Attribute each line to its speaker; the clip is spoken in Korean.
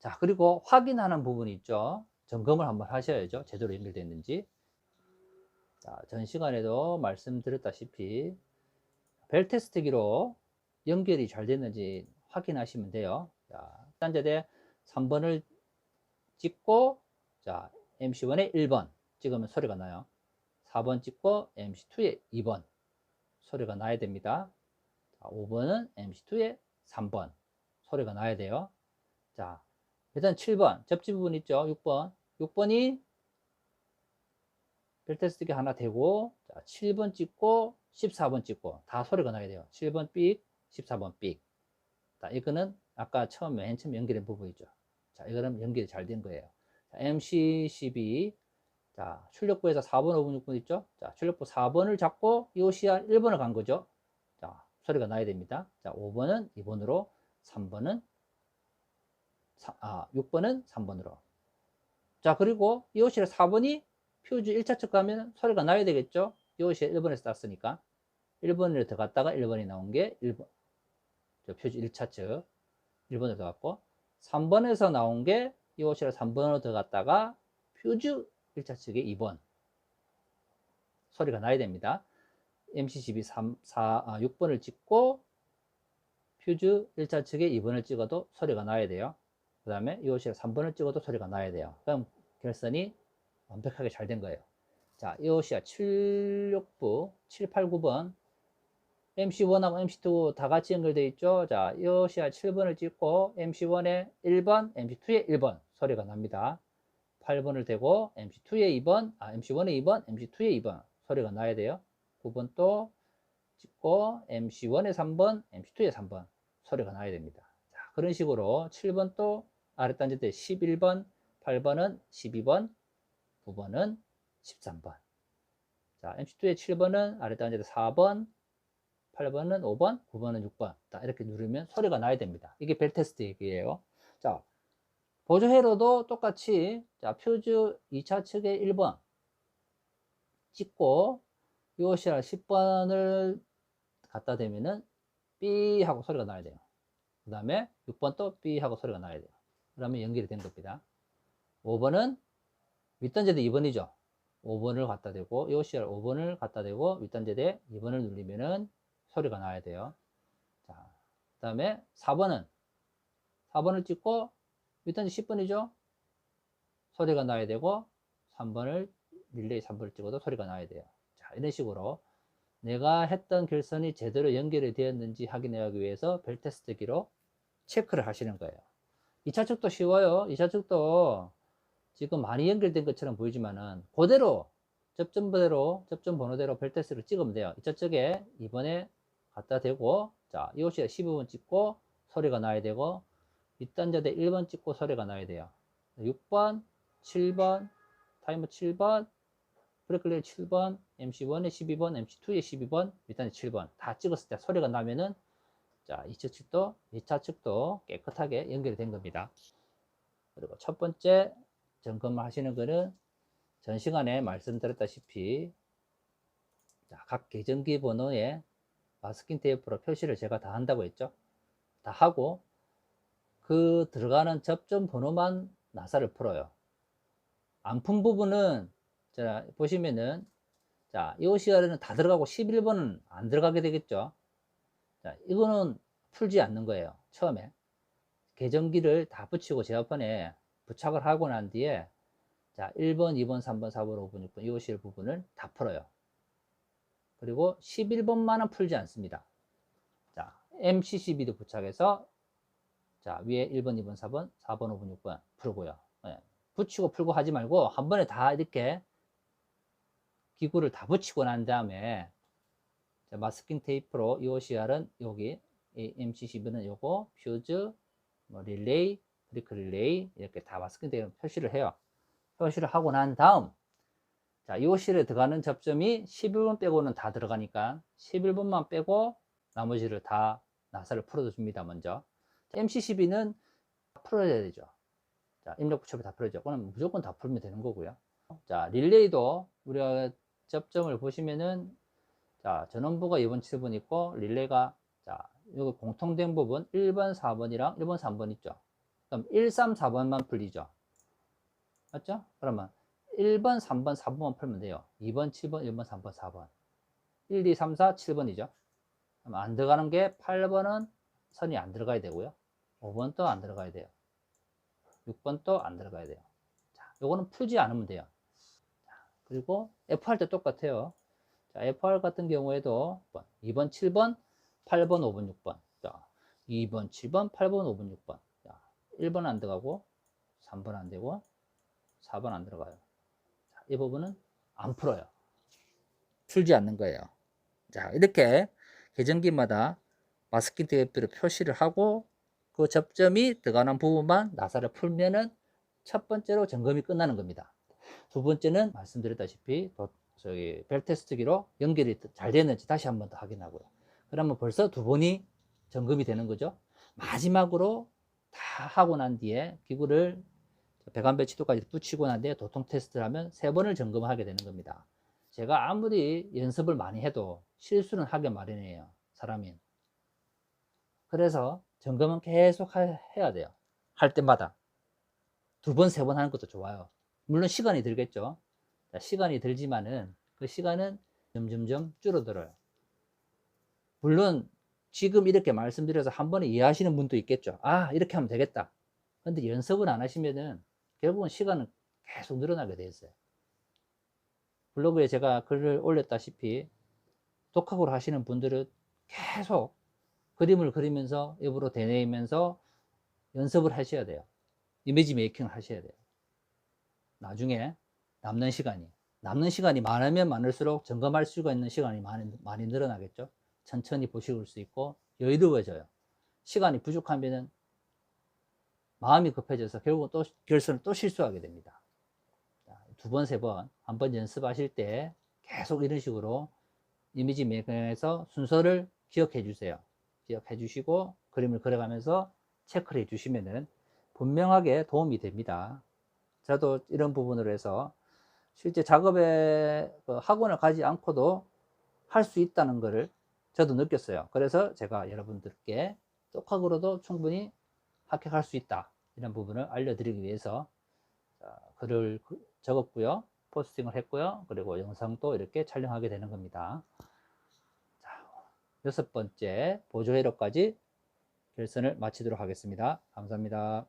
Speaker 1: 자, 그리고 확인하는 부분이 있죠. 점검을 한번 하셔야죠. 제대로 연결됐는지. 자, 전 시간에도 말씀드렸다시피 벨 테스트기로 연결이 잘 됐는지 확인하시면 돼요. 자, 단자대 3번을 찍고 자, MC1에 1번 찍으면 소리가 나요. 4번 찍고 MC2에 2번 소리가 나야 됩니다. 자, 5번은 MC2에 3번 소리가 나야 돼요. 자, 일단 7번 접지 부분 있죠. 6번 6번이 벨테스트기 하나 되고 자, 7번 찍고 14번 찍고 다 소리가 나야 돼요. 7번 삑, 14번 삑. 자, 이거는 아까 처음에 맨 처음 연결된 부분이죠. 자, 이거는 연결이 잘 된 거예요. 자, MC12 자, 출력부에서 4번, 5번, 6번 있죠? 자, 출력부 4번을 잡고 이오시아 1번을 간 거죠. 자, 소리가 나야 됩니다. 자, 5번은 2번으로, 3번은 아, 6번은 3번으로. 자, 그리고 이오시아 4번이 퓨즈 1차 측 가면 소리가 나야 되겠죠? 이오시아 1번에서 땄으니까. 1번으로 들어갔다가 1번이 나온 게 1번. 저 퓨즈 1차 측 1번으로 들어갔고 3번에서 나온 게 이오시아 3번으로 들어갔다가 퓨즈 1차 측에 2번 소리가 나야 됩니다. MC12 3, 4, 아, 6번을 찍고 퓨즈 1차 측에 2번을 찍어도 소리가 나야 돼요. 그 다음에 이오시를 3번을 찍어도 소리가 나야 돼요. 그럼 결선이 완벽하게 잘 된 거예요. 자, 이오시아 76부 7, 8, 9번 MC1하고 MC2 다 같이 연결되어 있죠. 자, 이오시아 7번을 찍고 MC1에 1번, MC2에 1번 소리가 납니다. 8번을 대고 MC2에 2번, 아, MC1에 2번, MC2에 2번 소리가 나야 돼요. 9번 또 찍고 MC1에 3번, MC2에 3번 소리가 나야 됩니다. 자, 그런 식으로 7번 또 아랫단지 때 11번, 8번은 12번, 9번은 13번. 자, MC2에 7번은 아랫단지 때 4번, 8번은 5번, 9번은 6번. 자, 이렇게 누르면 소리가 나야 됩니다. 이게 벨 테스트 얘기예요. 자, 보조 회로도 똑같이 자 표주 2차 측에 1번 찍고 이것이라 10번을 갖다 대면은 삐 하고 소리가 나야 돼요. 그 다음에 6번 또삐 하고 소리가 나야 돼요. 그러면 연결이 된 겁니다. 5번은 윗단제대 2번이죠. 5번을 갖다 대고 이것이라 5번을 갖다 대고 윗단제대 2번을 눌리면은 소리가 나야 돼요. 자, 그 다음에 4번은 4번을 찍고 일단 10번이죠. 소리가 나야 되고 3번을 릴레이 3번을 찍어도 소리가 나야 돼요. 자, 이런 식으로 내가 했던 결선이 제대로 연결이 되었는지 확인하기 위해서 벨 테스트기로 체크를 하시는 거예요. 2차 측도 쉬워요. 2차 측도 지금 많이 연결된 것처럼 보이지만은 그대로 접점대로 접점 번호대로 벨 테스트를 찍으면 돼요. 2차 측에 이번에 갖다 대고 자, 이곳에 15번 찍고 소리가 나야 되고 윗단자대 1번 찍고 소리가 나야 돼요. 6번, 7번, 타이머 7번, 브레이크레일 7번, MC1에 12번, MC2에 12번, 윗단자 7번 다 찍었을 때 소리가 나면은 자, 2차 측도, 2차 측도 깨끗하게 연결이 된 겁니다. 그리고 첫 번째 점검을 하시는 거는 전 시간에 말씀드렸다시피 자, 각 계정기 번호에 마스킹 테이프로 표시를 제가 다 한다고 했죠. 다 하고 그 들어가는 접점 번호만 나사를 풀어요. 안 푼 부분은 자 보시면은 자 이오시아르는 다 들어가고 11번은 안 들어가게 되겠죠. 자 이거는 풀지 않는 거예요. 처음에 계정기를 다 붙이고 제어판에 부착을 하고 난 뒤에 자 1번, 2번, 3번, 4번, 5번, 6번 이오시아 부분을 다 풀어요. 그리고 11번만은 풀지 않습니다. 자 MCCB도 부착해서 자, 위에 1번, 2번, 4번, 4번, 5번, 6번 풀고요. 예. 붙이고 풀고 하지 말고 한 번에 다 이렇게 기구를 다 붙이고 난 다음에 자, 마스킹 테이프로 EOCR은 여기 이 MCCB는 요거 퓨즈, 뭐 릴레이, 브리크 릴레이 이렇게 다 마스킹 테이프로 표시를 해요. 표시를 하고 난 다음 자, EOC에 들어가는 접점이 11번 빼고는 다 들어가니까 11번만 빼고 나머지를 다 나사를 풀어 줍니다, 먼저. MC12는 풀어야 되죠. 자, 입력 부처를 다 풀어야죠. 그럼 무조건 다 풀면 되는 거고요. 자, 릴레이도 우리가 접점을 보시면은 자, 전원부가 2번, 7번 있고 릴레이가 자, 여기 공통된 부분 1번, 4번이랑 1번, 3번 있죠. 그럼 1, 3, 4번만 풀리죠. 맞죠? 그러면 1번, 3번, 4번만 풀면 돼요. 2번, 7번, 1번, 3번, 4번. 1, 2, 3, 4, 7번이죠. 그럼 안 들어가는 게 8번은 선이 안 들어가야 되고요. 5번 또 안 들어가야 돼요. 6번 또 안 들어가야 돼요. 자, 요거는 풀지 않으면 돼요. 자, 그리고 F 할 때 똑같아요. 자, FR 같은 경우에도 2번, 7번, 8번, 5번, 6번. 자, 2번, 7번, 8번, 5번, 6번. 자, 1번 안 들어가고, 3번 안 되고, 4번 안 들어가요. 자, 이 부분은 안 풀어요. 풀지 않는 거예요. 자, 이렇게 계정기마다 마스킹 테이프로 표시를 하고 그 접점이 들어가는 부분만 나사를 풀면은 첫 번째로 점검이 끝나는 겁니다. 두 번째는 말씀드렸다시피 도- 저기 벨 테스트기로 연결이 잘 됐는지 다시 한 번 더 확인하고요. 그러면 벌써 두 번이 점검이 되는 거죠. 마지막으로 다 하고 난 뒤에 기구를 배관 배 치도까지 붙이고 난 뒤에 도통 테스트를 하면 세 번을 점검하게 되는 겁니다. 제가 아무리 연습을 많이 해도 실수는 하게 마련이에요. 사람이. 그래서 점검은 계속 하- 해야 돼요. 할 때마다. 두 번, 세 번 하는 것도 좋아요. 물론 시간이 들겠죠. 자, 시간이 들지만은 그 시간은 점점점 줄어들어요. 물론 지금 이렇게 말씀드려서 한 번에 이해하시는 분도 있겠죠. 아, 이렇게 하면 되겠다. 근데 연습을 안 하시면은 결국은 시간은 계속 늘어나게 돼 있어요. 블로그에 제가 글을 올렸다시피 독학으로 하시는 분들은 계속 그림을 그리면서 입으로 되뇌이면서 연습을 하셔야 돼요. 이미지 메이킹을 하셔야 돼요. 나중에 남는 시간이 남는 시간이 많으면 많을수록 점검할 수가 있는 시간이 많이, 많이 늘어나겠죠. 천천히 보실 수 있고 여유로워져요. 시간이 부족하면은 마음이 급해져서 결국은 또 결선을 또 실수하게 됩니다. 두 번, 세 번, 한 번 연습하실 때 계속 이런 식으로 이미지 메이킹에서 순서를 기억해 주세요. 기억해 주시고 그림을 그려가면서 체크를 해 주시면은 분명하게 도움이 됩니다. 저도 이런 부분으로 해서 실제 작업에 그 학원을 가지 않고도 할 수 있다는 것을 저도 느꼈어요. 그래서 제가 여러분들께 똑학으로도 충분히 합격할 수 있다. 이런 부분을 알려드리기 위해서 자, 글을 그- 적었고요. 포스팅을 했고요. 그리고 영상도 이렇게 촬영하게 되는 겁니다. 자, 여섯 번째 보조 회로까지 결선을 마치도록 하겠습니다. 감사합니다.